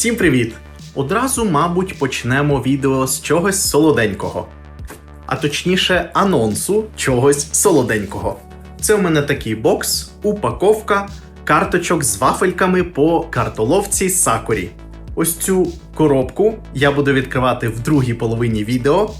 Всім привіт! Одразу, мабуть, почнемо відео з чогось солоденького. А точніше, анонсу чогось солоденького. Це у мене такий бокс, упаковка карточок з вафельками по картоловці Сакурі. Ось цю коробку я буду відкривати в другій половині відео.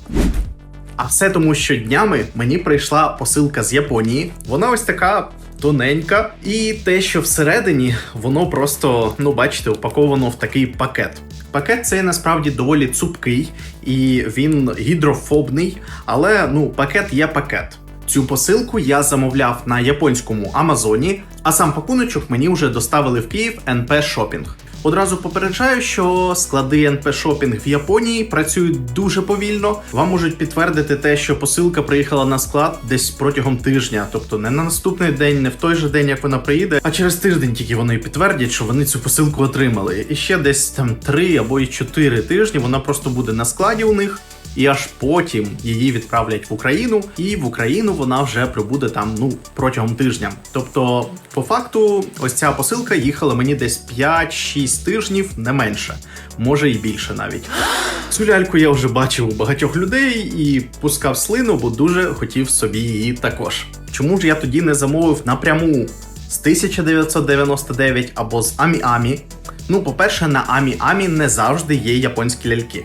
А все тому, що днями мені прийшла посилка з Японії. Вона ось така тоненька, і те, що всередині, воно просто, ну бачите, упаковано в такий пакет. Пакет цей насправді доволі цупкий і він гідрофобний, але ну, пакет є пакет. Цю посилку я замовляв на японському Амазоні, а сам пакуночок мені вже доставили в Київ НП Шопінг. Одразу попереджаю, що склади НП Шопінг в Японії працюють дуже повільно. Вам можуть підтвердити те, що посилка приїхала на склад десь протягом тижня, тобто не на наступний день, не в той же день, як вона приїде, а через тиждень тільки вони підтвердять, що вони цю посилку отримали. І ще десь там три або й чотири тижні вона просто буде на складі у них. І аж потім її відправлять в Україну, і в Україну вона вже прибуде там ну протягом тижня. Тобто, по факту, ось ця посилка їхала мені десь 5-6 тижнів, не менше, може і більше навіть. Цю ляльку я вже бачив у багатьох людей і пускав слину, бо дуже хотів собі її також. Чому ж я тоді не замовив напряму з 1999 або з Амі-Амі? Ну, по-перше, на Амі-Амі не завжди є японські ляльки.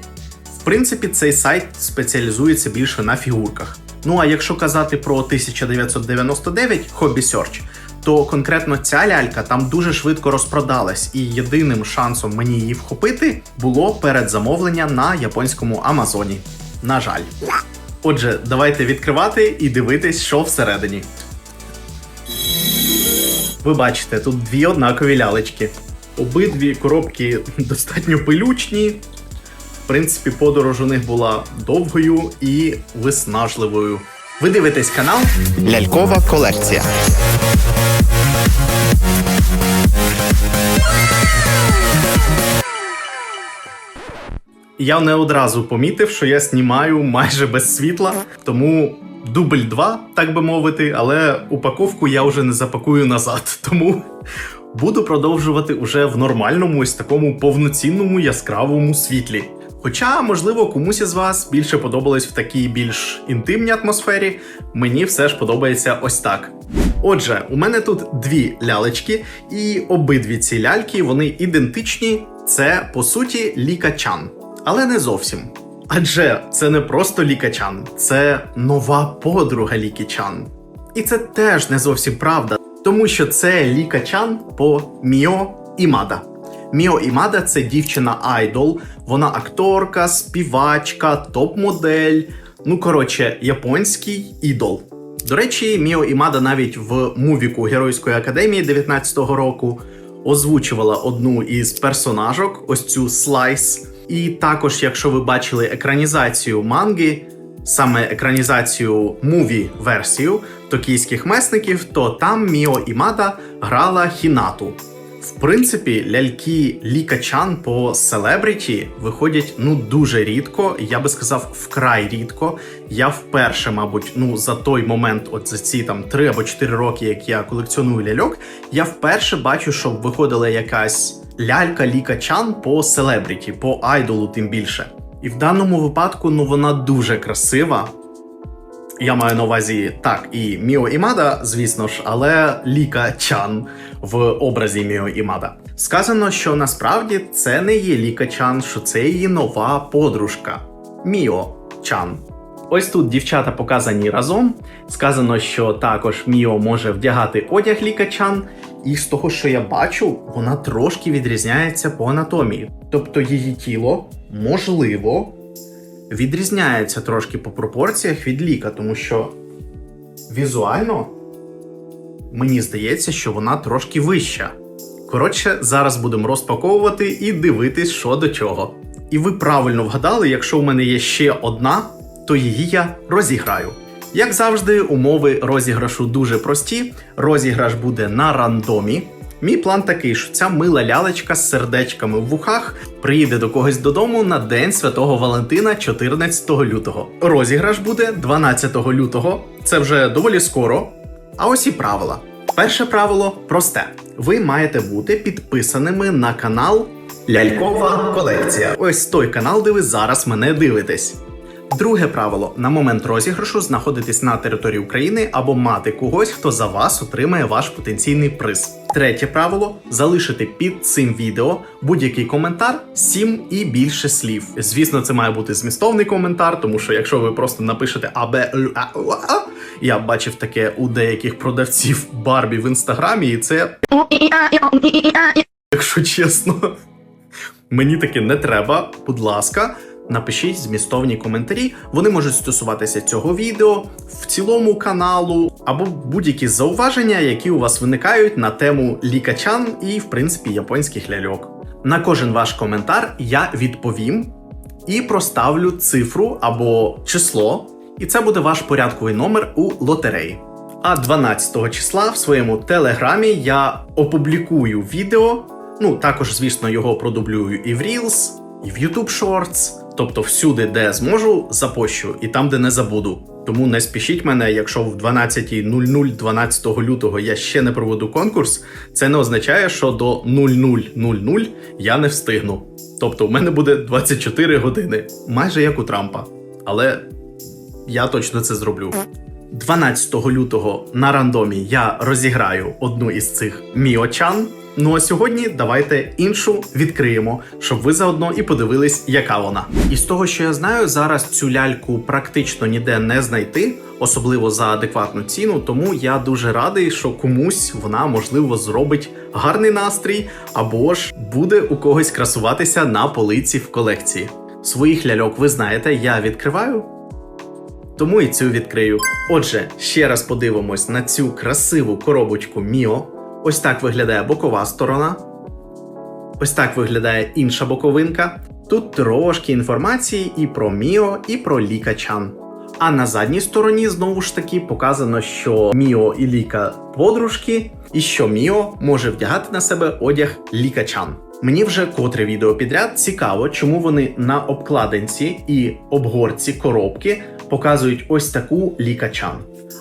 Принципі, цей сайт спеціалізується більше на фігурках. Ну а якщо казати про 1999 Hobby Search, то конкретно ця лялька там дуже швидко розпродалась, і єдиним шансом мені її вхопити було передзамовлення на японському Амазоні. На жаль. Отже, давайте відкривати і дивитись, що всередині. Ви бачите, тут дві однакові лялечки. Обидві коробки достатньо пилючні, в принципі, подорож у них була довгою і виснажливою. Ви дивитесь канал? Лялькова колекція. Я не одразу помітив, що я знімаю майже без світла, тому дубль 2, так би мовити, але упаковку я вже не запакую назад. Тому буду продовжувати уже в нормальному, ось такому повноцінному яскравому світлі. Хоча, можливо, комусь із вас більше подобалось в такій більш інтимній атмосфері, мені все ж подобається ось так. Отже, у мене тут дві лялечки, і обидві ці ляльки вони ідентичні. Це по суті лікачан, але не зовсім. Адже це не просто лікачан, це нова подруга лікачан. І це теж не зовсім правда, тому що це лікачан по Міо Імада. Міо Імада це дівчина айдол, вона акторка, співачка, топ-модель. Ну коротше, японський ідол. До речі, Міо Імада навіть в мувіку Геройської академії 19-го року озвучувала одну із персонажок, ось цю слайс. І також, якщо ви бачили екранізацію манги, саме екранізацію муві-версію токійських месників, то там Міо Імада грала Хінату. В принципі, ляльки лікачан по селебріті виходять ну дуже рідко. Я би сказав, вкрай рідко. Я вперше, мабуть, ну за той момент, от за ці там 3 або 4 роки, як я колекціоную ляльок, я вперше бачу, щоб виходила якась лялька лікачан по селебріті, по айдолу, тим більше. І в даному випадку ну вона дуже красива. Я маю на увазі так і Міо Імада, звісно ж, але Ліка Чан в образі Міо Імада. Сказано, що насправді це не є Ліка Чан, що це її нова подружка Міо Чан. Ось тут дівчата показані разом. Сказано, що також Міо може вдягати одяг Ліка Чан, і з того, що я бачу, вона трошки відрізняється по анатомії. Тобто її тіло можливо відрізняється трошки по пропорціях від ліка, тому що візуально мені здається, що вона трошки вища. Коротше, зараз будемо розпаковувати і дивитись, що до чого. І ви правильно вгадали, якщо у мене є ще одна, то її я розіграю. Як завжди, умови розіграшу дуже прості. Розіграш буде на рандомі. Мій план такий, що ця мила лялечка з сердечками в вухах приїде до когось додому на День Святого Валентина 14 лютого. Розіграш буде 12 лютого, це вже доволі скоро. А ось і правила. Перше правило просте: ви маєте бути підписаними на канал Лялькова колекція. Ось той канал, де ви зараз мене дивитесь. Друге правило: на момент розіграшу знаходитись на території України або мати когось, хто за вас отримає ваш потенційний приз. Третє правило залишити під цим відео будь-який коментар 7 і більше слів. Звісно, це має бути змістовний коментар, тому що якщо ви просто напишете АБ я бачив таке у деяких продавців Барбі в інстаграмі, і це якщо чесно. Мені таке не треба. Будь ласка, напишіть змістовні коментарі. Вони можуть стосуватися цього відео, в цілому каналу, або будь-які зауваження, які у вас виникають на тему лікачан і, в принципі, японських ляльок. На кожен ваш коментар я відповім і проставлю цифру або число, і це буде ваш порядковий номер у лотереї. А 12 числа в своєму телеграмі я опублікую відео. Ну, також, звісно, його продублюю і в Reels, і в YouTube Shorts, тобто всюди, де зможу, запощу, і там, де не забуду. Тому не спішіть мене, якщо в 12.00 12 лютого я ще не проведу конкурс, це не означає, що до 00.00 я не встигну. Тобто, у мене буде 24 години, майже як у Трампа. Але я точно це зроблю. 12 лютого на рандомі я розіграю одну із цих міочан. Ну а сьогодні давайте іншу відкриємо, щоб ви заодно і подивились, яка вона. І з того, що я знаю, зараз цю ляльку практично ніде не знайти, особливо за адекватну ціну. Тому я дуже радий, що комусь вона можливо зробить гарний настрій, або ж буде у когось красуватися на полиці в колекції. Своїх ляльок ви знаєте, я відкриваю. Тому і цю відкрию. Отже, ще раз подивимось на цю красиву коробочку Міо. Ось так виглядає бокова сторона. Ось так виглядає інша боковинка. Тут трошки інформації і про Міо, і про Лікачан. А на задній стороні знову ж таки показано, що Міо і Ліка подружки, і що Міо може вдягати на себе одяг Лікачан. Мені вже котре відео підряд цікаво, чому вони на обкладинці і обгорці коробки показують ось таку лікачан.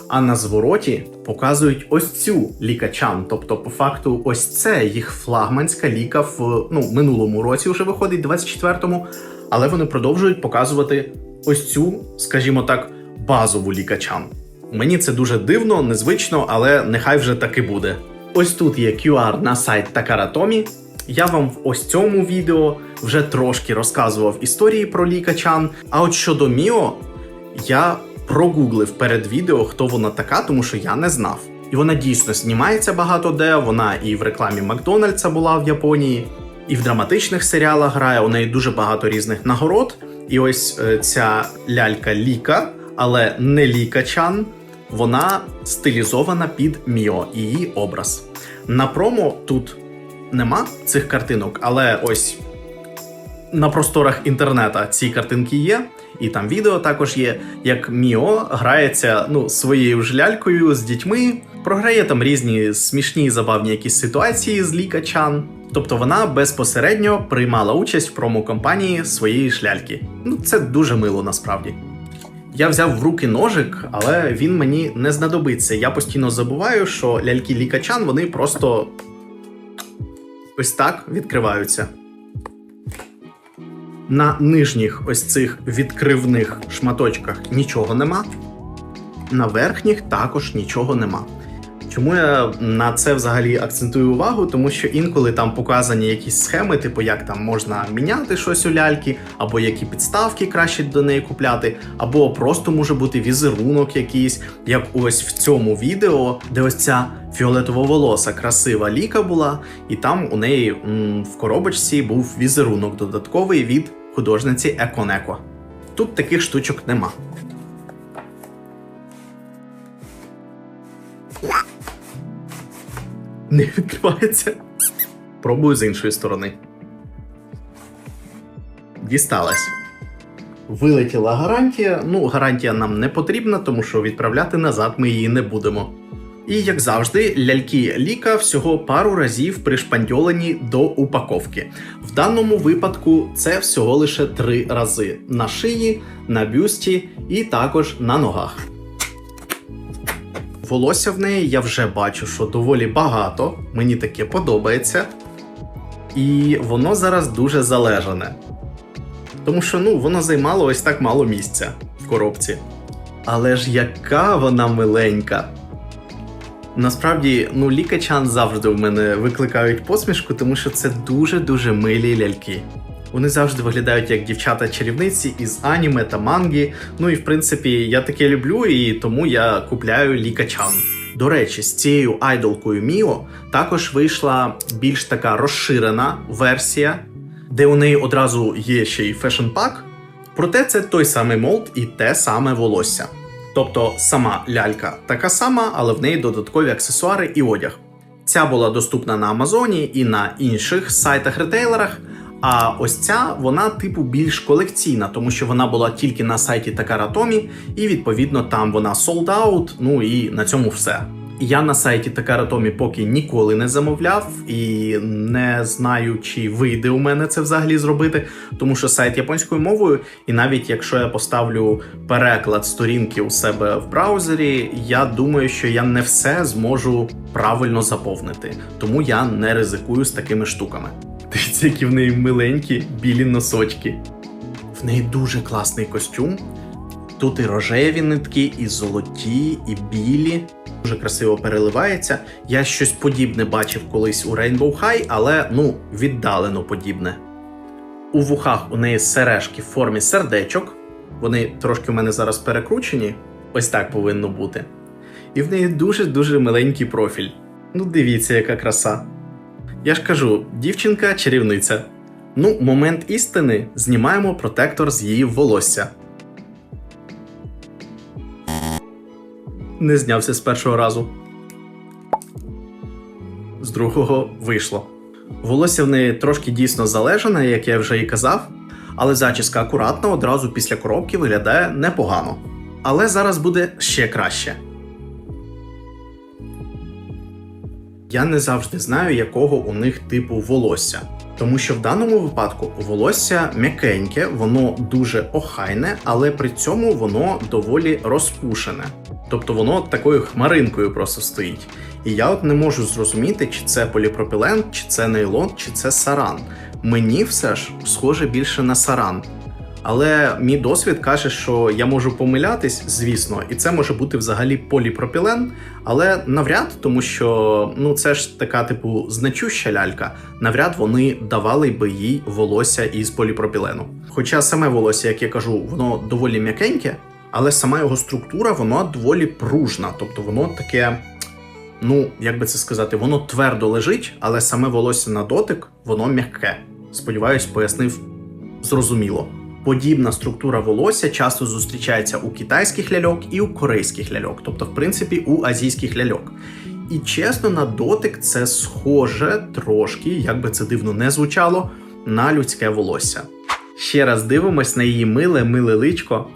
А на звороті показують ось цю лікачан. Тобто, по факту, ось це їх флагманська ліка в ну, минулому році вже виходить, 24-му, але вони продовжують показувати ось цю, скажімо так, базову лікачан. Мені це дуже дивно, незвично, але нехай вже таки буде. Ось тут є QR на сайт Такаратомі. Я вам в ось цьому відео вже трошки розказував історії про лікачан. А от щодо Міо, я прогуглив перед відео, хто вона така, тому що я не знав. І вона дійсно знімається багато де. Вона і в рекламі Макдональдса була в Японії, і в драматичних серіалах грає. У неї дуже багато різних нагород. І ось е, ця лялька Ліка, але не Лікачан, вона стилізована під Міо, її образ. На промо тут нема цих картинок, але ось на просторах інтернета ці картинки є, і там відео також є, як Міо грається ну, своєю ж лялькою з дітьми, програє там різні смішні і забавні якісь ситуації з лікачан. Тобто вона безпосередньо приймала участь в промо-компанії своєї ж ляльки. Ну, це дуже мило насправді. Я взяв в руки ножик, але він мені не знадобиться. Я постійно забуваю, що ляльки лікачан вони просто ось так відкриваються. На нижніх ось цих відкривних шматочках нічого нема. На верхніх також нічого нема. Чому я на це взагалі акцентую увагу? Тому що інколи там показані якісь схеми, типу як там можна міняти щось у ляльки, або які підставки краще до неї купляти, або просто може бути візерунок якийсь, як ось в цьому відео, де ось ця фіолетово-волоса красива ліка була, і там у неї м, в коробочці був візерунок додатковий від художниці Еконеко. Тут таких штучок нема. Не відкривається. Пробую з іншої сторони. Дісталась. Вилетіла гарантія. Ну, гарантія нам не потрібна, тому що відправляти назад ми її не будемо. І як завжди, ляльки Ліка всього пару разів пришпандьолені до упаковки. В даному випадку це всього лише три рази: на шиї, на бюсті і також на ногах. Волосся в неї я вже бачу, що доволі багато. Мені таке подобається. і воно зараз дуже залежане. Тому що ну, воно займало ось так мало місця в коробці. Але ж яка вона миленька. Насправді, ну, лікачан завжди в мене викликають посмішку, тому що це дуже-дуже милі ляльки. Вони завжди виглядають як дівчата-чарівниці із аніме та манги. Ну і в принципі, я таке люблю, і тому я купляю лікачан. До речі, з цією айдолкою Міо також вийшла більш така розширена версія, де у неї одразу є ще й фешн-пак. Проте це той самий молд і те саме волосся. Тобто сама лялька така сама, але в неї додаткові аксесуари і одяг. Ця була доступна на Амазоні і на інших сайтах-ретейлерах. А ось ця вона типу більш колекційна, тому що вона була тільки на сайті Takara і відповідно там вона sold out, ну і на цьому все. Я на сайті Takara поки ніколи не замовляв і не знаю, чи вийде у мене це взагалі зробити, тому що сайт японською мовою, і навіть якщо я поставлю переклад сторінки у себе в браузері, я думаю, що я не все зможу правильно заповнити, тому я не ризикую з такими штуками. Дивіться, які в неї миленькі білі носочки. В неї дуже класний костюм. Тут і рожеві нитки, і золоті, і білі. Дуже красиво переливається. Я щось подібне бачив колись у Rainbow High, але ну, віддалено подібне. У вухах у неї сережки в формі сердечок. Вони трошки у мене зараз перекручені. Ось так повинно бути. І в неї дуже-дуже миленький профіль. Ну, дивіться, яка краса. Я ж кажу, дівчинка чарівниця. Ну, момент істини знімаємо протектор з її волосся. Не знявся з першого разу. З другого вийшло. Волосся в неї трошки дійсно залежане, як я вже і казав, але зачіска акуратна одразу після коробки виглядає непогано. Але зараз буде ще краще. Я не завжди знаю, якого у них типу волосся. Тому що в даному випадку волосся м'якеньке, воно дуже охайне, але при цьому воно доволі розпушене. Тобто воно такою хмаринкою просто стоїть. І я от не можу зрозуміти, чи це поліпропілен, чи це нейлон, чи це саран. Мені все ж схоже більше на саран. Але мій досвід каже, що я можу помилятись, звісно, і це може бути взагалі поліпропілен, але навряд, тому що ну це ж така, типу, значуща лялька. Навряд вони давали би їй волосся із поліпропілену. Хоча саме волосся, як я кажу, воно доволі м'якеньке, але сама його структура вона доволі пружна, тобто воно таке. Ну, як би це сказати, воно твердо лежить, але саме волосся на дотик, воно м'яке. Сподіваюсь, пояснив зрозуміло. Подібна структура волосся часто зустрічається у китайських ляльок і у корейських ляльок, тобто, в принципі, у азійських ляльок. І чесно, на дотик це схоже трошки, як би це дивно не звучало, на людське волосся. Ще раз дивимось на її миле, миле личко.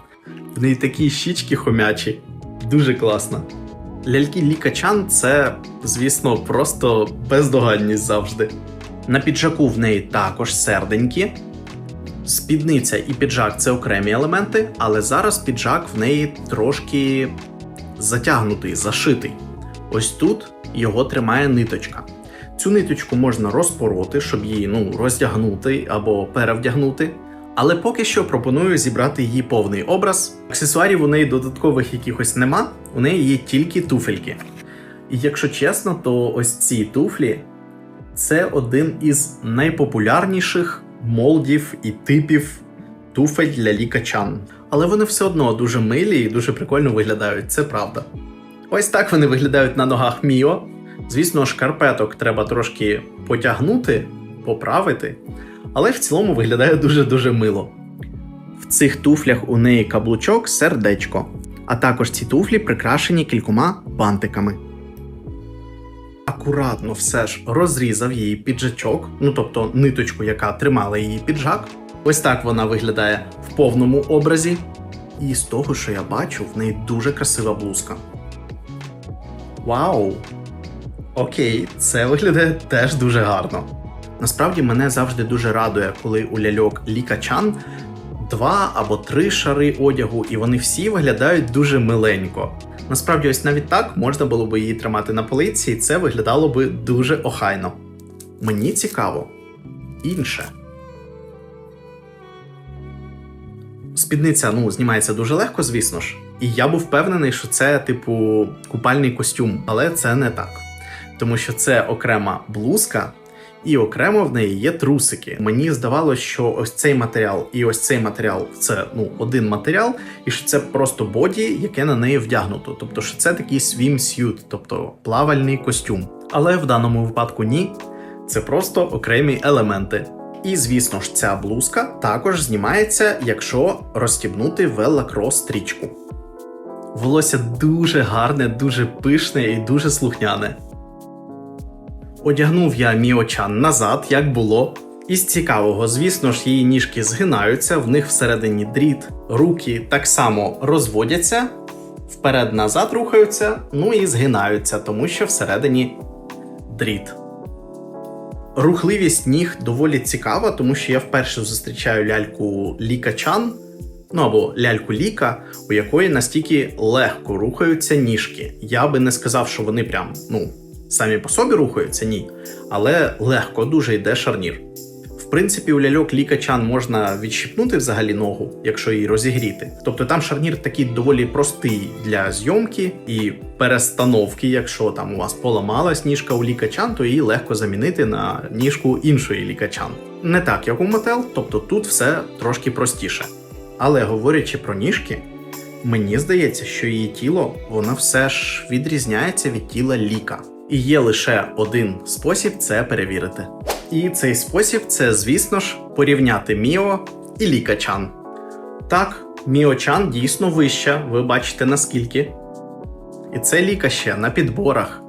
В неї такі щічки хомячі. Дуже класно. Ляльки Лікачан це, звісно, просто бездоганність завжди. На піджаку в неї також серденькі. Спідниця і піджак це окремі елементи, але зараз піджак в неї трошки затягнутий, зашитий. Ось тут його тримає ниточка. Цю ниточку можна розпороти, щоб її ну, роздягнути або перевдягнути. Але поки що пропоную зібрати її повний образ. Аксесуарів у неї додаткових якихось нема, у неї є тільки туфельки. І якщо чесно, то ось ці туфлі це один із найпопулярніших молдів і типів туфель для лікачан. Але вони все одно дуже милі і дуже прикольно виглядають, це правда. Ось так вони виглядають на ногах Міо. Звісно, шкарпеток треба трошки потягнути, поправити, але в цілому виглядає дуже-дуже мило. В цих туфлях у неї каблучок сердечко, а також ці туфлі прикрашені кількома бантиками. Акуратно все ж розрізав її піджачок, ну тобто ниточку, яка тримала її піджак. Ось так вона виглядає в повному образі. І з того, що я бачу, в неї дуже красива блузка. Вау! Окей, це виглядає теж дуже гарно. Насправді мене завжди дуже радує, коли у ляльок лікачан два або три шари одягу, і вони всі виглядають дуже миленько. Насправді, ось навіть так можна було би її тримати на полиці, і це виглядало би дуже охайно. Мені цікаво, інше. Спідниця ну, знімається дуже легко, звісно ж. І я був впевнений, що це, типу, купальний костюм, але це не так. Тому що це окрема блузка, і окремо в неї є трусики. Мені здавалося, що ось цей матеріал і ось цей матеріал це ну, один матеріал, і що це просто боді, яке на неї вдягнуто. Тобто, що це такий swimsuit, тобто плавальний костюм. Але в даному випадку ні. Це просто окремі елементи. І звісно ж, ця блузка також знімається, якщо розстібнути велокрос стрічку. Волосся дуже гарне, дуже пишне і дуже слухняне. Одягнув я Міочан назад, як було. Із цікавого, звісно ж, її ніжки згинаються, в них всередині дріт, руки так само розводяться, вперед-назад рухаються, ну і згинаються, тому що всередині дріт. Рухливість ніг доволі цікава, тому що я вперше зустрічаю ляльку Ліка Чан, ну або ляльку Ліка, у якої настільки легко рухаються ніжки. Я би не сказав, що вони прям ну, самі по собі рухаються, ні. Але легко дуже йде шарнір. В принципі, у ляльок Ліка Чан можна відщипнути взагалі ногу, якщо її розігріти. Тобто там шарнір такий доволі простий для зйомки і перестановки. Якщо там у вас поламалась ніжка у Ліка Чан, то її легко замінити на ніжку іншої Ліка Чан. Не так, як у Мотел, тобто тут все трошки простіше. Але говорячи про ніжки, мені здається, що її тіло воно все ж відрізняється від тіла Ліка. І є лише один спосіб це перевірити. І цей спосіб це, звісно ж, порівняти Міо і Ліка-чан. Так, Міо-чан дійсно вища, ви бачите наскільки. І це Ліка ще на підборах.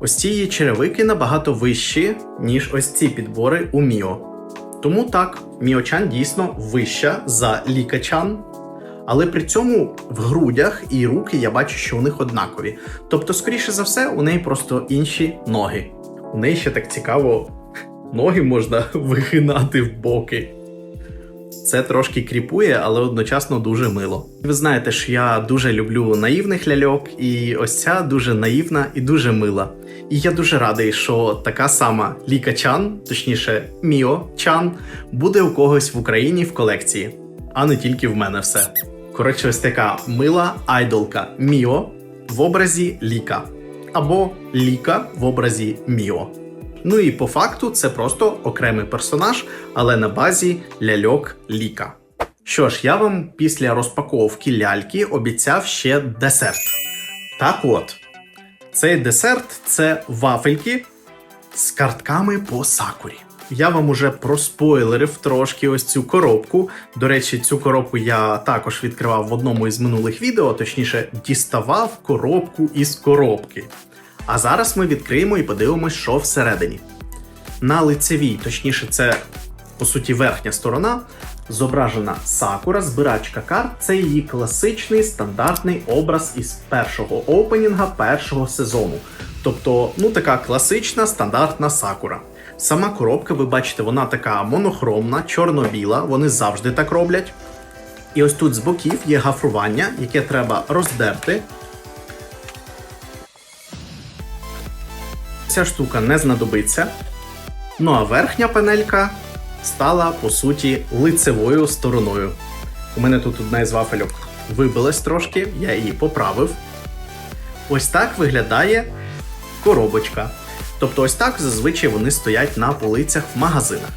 Ось ці її черевики набагато вищі, ніж ось ці підбори у Міо. Тому так, Міо-чан дійсно вища за Ліка-чан, але при цьому в грудях і руки я бачу, що у них однакові. Тобто, скоріше за все, у неї просто інші ноги. У неї ще так цікаво, ноги можна вигинати в боки. Це трошки кріпує, але одночасно дуже мило. Ви знаєте ж, я дуже люблю наївних ляльок, і ось ця дуже наївна і дуже мила. І я дуже радий, що така сама Ліка Чан, точніше Міо Чан, буде у когось в Україні в колекції, а не тільки в мене все. Коротше, ось така мила айдолка Міо в образі Ліка. Або Ліка в образі Міо. Ну і по факту це просто окремий персонаж, але на базі ляльок Ліка. Що ж, я вам після розпаковки ляльки обіцяв ще десерт. Так от, цей десерт це вафельки з картками по сакурі. Я вам уже проспойлерив трошки ось цю коробку. До речі, цю коробку я також відкривав в одному із минулих відео, точніше, діставав коробку із коробки. А зараз ми відкриємо і подивимось, що всередині. На лицевій, точніше, це по суті верхня сторона, зображена Сакура, збирачка карт. Це її класичний стандартний образ із першого опенінга першого сезону. Тобто, ну така класична стандартна Сакура. Сама коробка, ви бачите, вона така монохромна, чорно-біла, вони завжди так роблять. І ось тут з боків є гафрування, яке треба роздерти. Ця штука не знадобиться. Ну а верхня панелька стала по суті лицевою стороною. У мене тут одна із вафельок вибилась трошки, я її поправив. Ось так виглядає коробочка. Тобто, ось так зазвичай вони стоять на полицях в магазинах.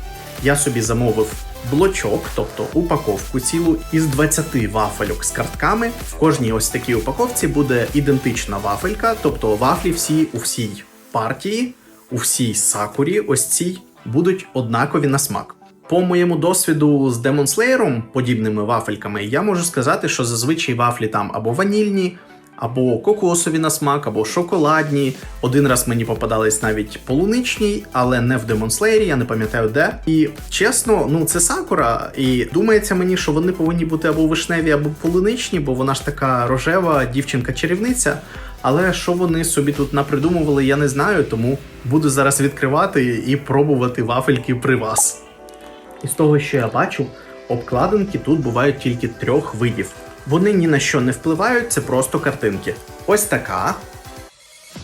Я собі замовив блочок, тобто упаковку цілу із 20 вафельок з картками. В кожній ось такій упаковці буде ідентична вафелька, тобто вафлі всі у всій партії, у всій сакурі, ось цій будуть однакові на смак. По моєму досвіду з Demon Slayer, подібними вафельками, я можу сказати, що зазвичай вафлі там або ванільні, або кокосові на смак, або шоколадні. Один раз мені попадались навіть полуничні, але не в Slayer, я не пам'ятаю де. І чесно, ну це сакура, і думається мені, що вони повинні бути або вишневі, або полуничні, бо вона ж така рожева дівчинка-чарівниця. Але що вони собі тут напридумували, я не знаю, тому буду зараз відкривати і пробувати вафельки при вас. І з того, що я бачу, обкладинки тут бувають тільки трьох видів. Вони ні на що не впливають, це просто картинки. Ось така.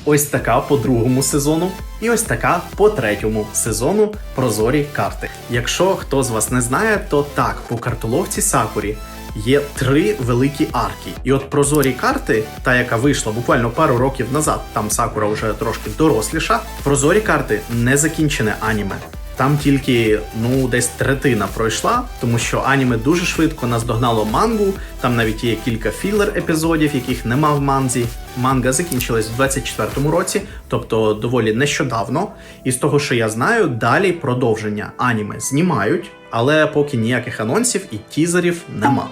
Ось така по другому сезону, і ось така по третьому сезону прозорі карти. Якщо хто з вас не знає, то так, по картоловці Сакурі є три великі арки. І от прозорі карти, та яка вийшла буквально пару років назад, там Сакура вже трошки доросліша. Прозорі карти не закінчене аніме. Там тільки ну десь третина пройшла, тому що аніме дуже швидко наздогнало мангу. Там навіть є кілька філер епізодів, яких нема в манзі. Манга закінчилась в 24-му році, тобто доволі нещодавно. І з того, що я знаю, далі продовження аніме знімають, але поки ніяких анонсів і тізерів нема.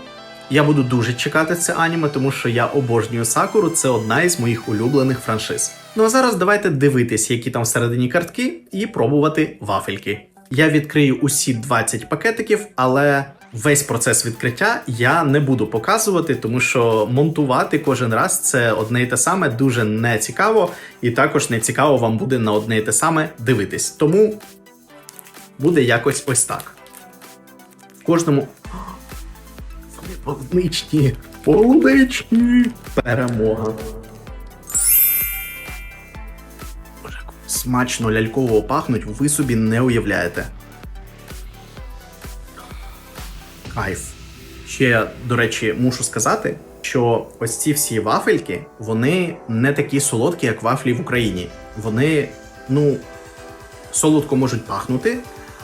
Я буду дуже чекати це аніме, тому що я обожнюю Сакуру, це одна із моїх улюблених франшиз. Ну а зараз давайте дивитись, які там всередині картки, і пробувати вафельки. Я відкрию усі 20 пакетиків, але весь процес відкриття я не буду показувати, тому що монтувати кожен раз це одне і те саме дуже не цікаво, і також не цікаво вам буде на одне і те саме дивитись. Тому буде якось ось так. В кожному вони полуничні. Полуничні. Перемога. Смачно ляльково пахнуть, ви собі не уявляєте. Кайф. Ще, до речі, мушу сказати, що ось ці всі вафельки, вони не такі солодкі, як вафлі в Україні. Вони, ну, солодко можуть пахнути,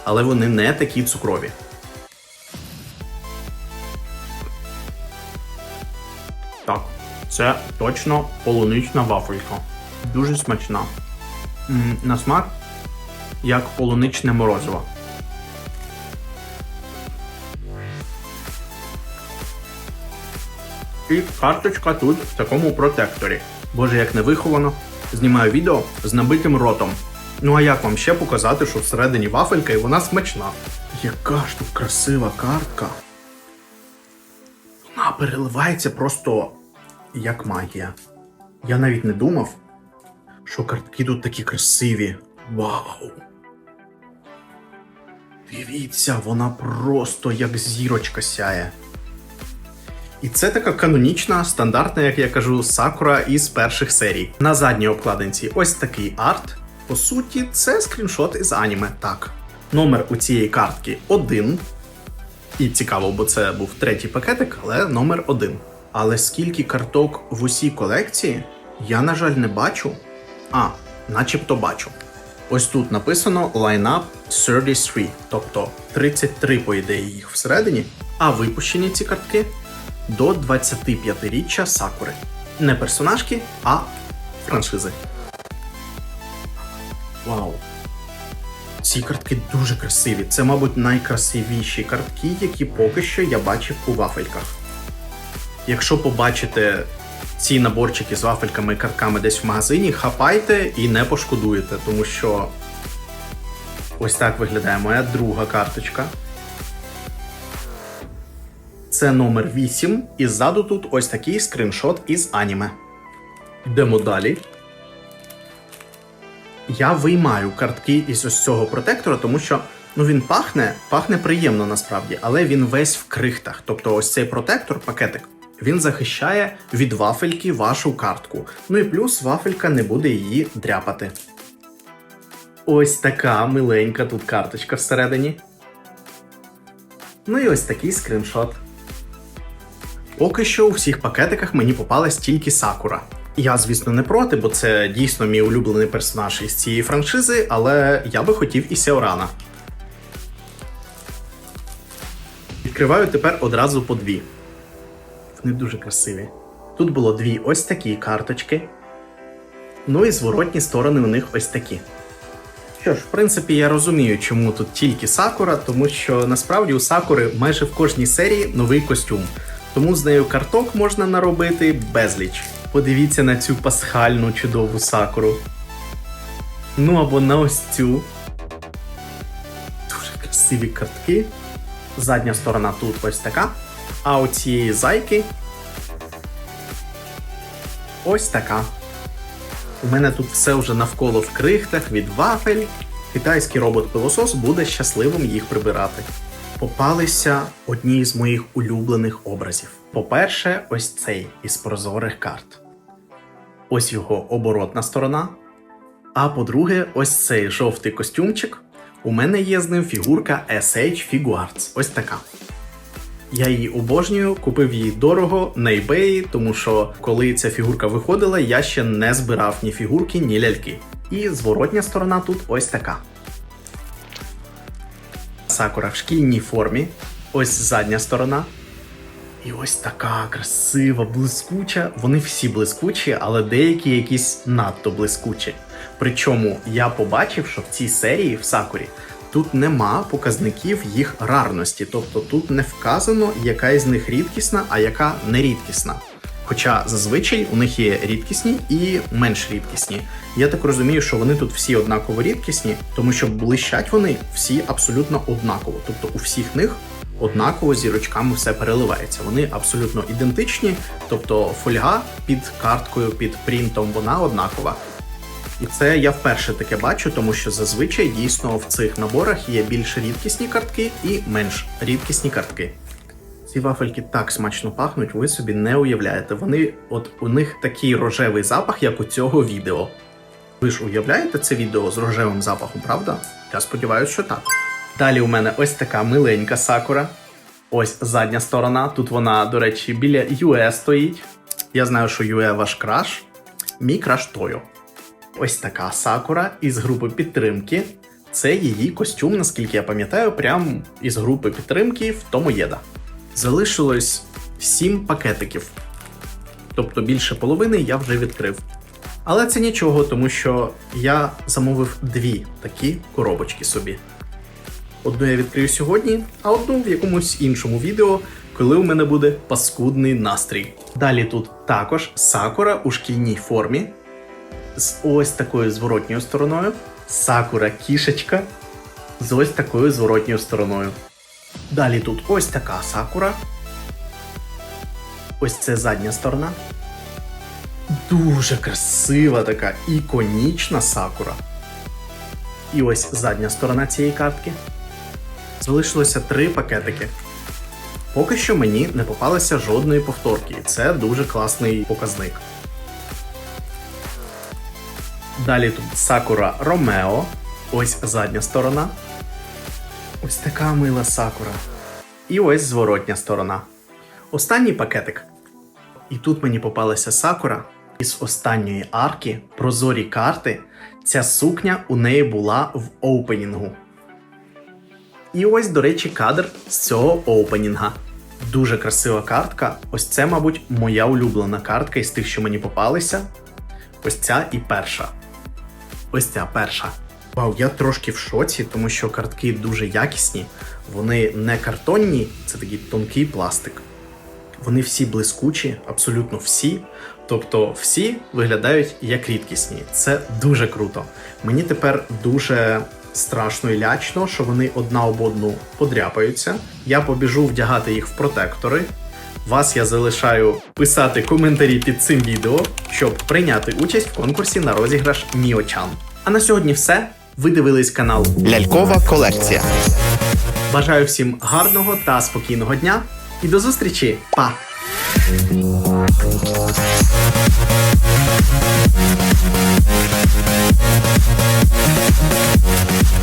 але вони не такі цукрові. Так, це точно полунична вафелька. Дуже смачна. На смак, як полуничне морозиво. І карточка тут в такому протекторі. Боже, як невиховано. Знімаю відео з набитим ротом. Ну а як вам ще показати, що всередині вафелька і вона смачна? Яка ж тут красива картка. Вона переливається просто як магія. Я навіть не думав, що картки тут такі красиві. Вау! Дивіться, вона просто як зірочка сяє. І це така канонічна, стандартна, як я кажу, сакура із перших серій. На задній обкладинці ось такий арт. По суті, це скріншот із аніме. Так. Номер у цієї картки один. І цікаво, бо це був третій пакетик, але номер один. Але скільки карток в усій колекції, я, на жаль, не бачу. А, начебто бачу. Ось тут написано Lineup 33, тобто 33, по ідеї, їх всередині, а випущені ці картки до 25-річчя Сакури. Не персонажки, а франшизи. Вау. Ці картки дуже красиві. Це, мабуть, найкрасивіші картки, які поки що я бачив у вафельках. Якщо побачите ці наборчики з вафельками і картками десь в магазині, хапайте і не пошкодуєте, тому що ось так виглядає моя друга карточка. Це номер 8, і ззаду тут ось такий скріншот із аніме. Йдемо далі. Я виймаю картки із ось цього протектора, тому що ну він пахне, пахне приємно насправді, але він весь в крихтах. Тобто, ось цей протектор, пакетик, він захищає від вафельки вашу картку. Ну і плюс вафелька не буде її дряпати. Ось така миленька тут карточка всередині. Ну і ось такий скріншот. Поки що у всіх пакетиках мені попалась тільки Сакура. Я, звісно, не проти, бо це дійсно мій улюблений персонаж із цієї франшизи, але я би хотів і Сеорана. Відкриваю тепер одразу по дві. Вони дуже красиві. Тут було дві ось такі карточки. Ну і зворотні сторони у них ось такі. Що ж, в принципі, я розумію, чому тут тільки Сакура, тому що насправді у Сакури майже в кожній серії новий костюм. Тому з нею карток можна наробити безліч. Подивіться на цю пасхальну чудову сакуру. Ну або на ось цю. Дуже красиві картки. Задня сторона тут ось така. А у цієї зайки ось така. У мене тут все вже навколо в крихтах від вафель. Китайський робот-пилосос буде щасливим їх прибирати. Попалися одні з моїх улюблених образів. По-перше, ось цей із прозорих карт. ось його оборотна сторона. А по-друге, ось цей жовтий костюмчик. У мене є з ним фігурка SH Figuarts. Ось така. Я її обожнюю, купив її дорого на eBay, тому що коли ця фігурка виходила, я ще не збирав ні фігурки, ні ляльки. І зворотня сторона тут ось така. Сакура в шкільній формі. Ось задня сторона. І ось така красива, блискуча. Вони всі блискучі, але деякі якісь надто блискучі. Причому я побачив, що в цій серії в Сакурі тут нема показників їх рарності, тобто тут не вказано, яка із них рідкісна, а яка не рідкісна. Хоча зазвичай у них є рідкісні і менш рідкісні. Я так розумію, що вони тут всі однаково рідкісні, тому що блищать вони всі абсолютно однаково. Тобто у всіх них однаково зірочками все переливається. Вони абсолютно ідентичні, тобто фольга під карткою, під принтом, вона однакова. І це я вперше таке бачу, тому що зазвичай дійсно в цих наборах є більш рідкісні картки і менш рідкісні картки. Ці вафельки так смачно пахнуть, ви собі не уявляєте. Вони, от у них такий рожевий запах, як у цього відео. Ви ж уявляєте це відео з рожевим запахом, правда? Я сподіваюся, що так. Далі у мене ось така миленька сакура. Ось задня сторона. Тут вона, до речі, біля Юе стоїть. Я знаю, що Юе ваш краш. Мій краш Тойо. Ось така сакура із групи підтримки. Це її костюм, наскільки я пам'ятаю, прям із групи підтримки в Томоєда. Залишилось 7 пакетиків. Тобто більше половини я вже відкрив. Але це нічого, тому що я замовив дві такі коробочки собі. Одну я відкрию сьогодні, а одну в якомусь іншому відео, коли у мене буде паскудний настрій. Далі тут також сакура у шкільній формі з ось такою зворотньою стороною, сакура кішечка з ось такою зворотньою стороною. Далі тут ось така сакура. Ось це задня сторона. Дуже красива така іконічна сакура. І ось задня сторона цієї картки. Залишилося три пакетики. Поки що мені не попалося жодної повторки, і це дуже класний показник. Далі тут Сакура Ромео. Ось задня сторона. Ось така мила сакура. І ось зворотня сторона. Останній пакетик. І тут мені попалася сакура із останньої арки, прозорі карти. Ця сукня у неї була в оупенінгу. І ось, до речі, кадр з цього оупенінга. Дуже красива картка. Ось це, мабуть, моя улюблена картка із тих, що мені попалися. Ось ця і перша. Ось ця перша. Вау, я трошки в шоці, тому що картки дуже якісні. Вони не картонні, це такий тонкий пластик. Вони всі блискучі, абсолютно всі. Тобто всі виглядають як рідкісні. Це дуже круто. Мені тепер дуже страшно і лячно, що вони одна об одну подряпаються. Я побіжу вдягати їх в протектори. Вас я залишаю писати коментарі під цим відео, щоб прийняти участь в конкурсі на розіграш Міочан. А на сьогодні все. Ви дивились канал Лялькова колекція. Бажаю всім гарного та спокійного дня і до зустрічі, па! We'll